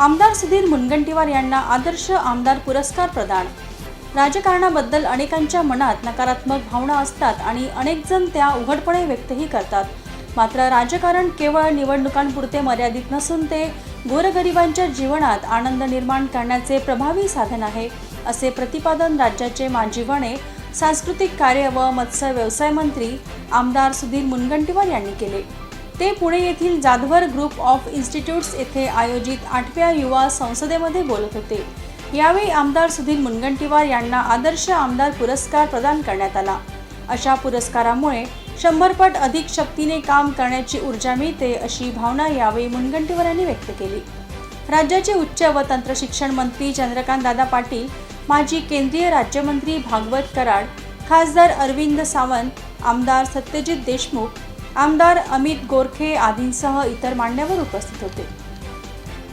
आमदार सुधीर मुनगंटीवार यांना आदर्श आमदार पुरस्कार प्रदान. राजकारणाबद्दल अनेकांच्या मनात नकारात्मक भावना असतात आणि अनेक जण त्या उघडपणे व्यक्तही करतात. मात्र राजकारण केवळ निवडणुकांपुरते मर्यादित नसून ते गोरगरिबांच्या जीवनात आनंद निर्माण करण्याचे प्रभावी साधन आहे असे प्रतिपादन राज्याचे माजी वने सांस्कृतिक कार्य व मत्स्य व्यवसाय मंत्री आमदार सुधीर मुनगंटीवार यांनी केले. ते पुणे येथील जाधवर ग्रुप ऑफ इन्स्टिट्यूट्स येथे आयोजित आठव्या युवा संसदेमध्ये बोलत होते. यावेळी आमदार सुधीर मुनगंटीवार यांना आदर्श आमदार पुरस्कार प्रदान करण्यात आला. अशा पुरस्कारामुळे शंभरपट अधिक शक्तीने काम करण्याची ऊर्जा मिळते अशी भावना यावेळी मुनगंटीवार यांनी व्यक्त केली. राज्याचे उच्च व तंत्र शिक्षण मंत्री चंद्रकांत दादा पाटील माजी केंद्रीय राज्यमंत्री भागवत कराड खासदार अरविंद सावंत आमदार सत्यजित देशमुख आमदार अमित गोरखे आदींसह इतर मान्यवर उपस्थित होते.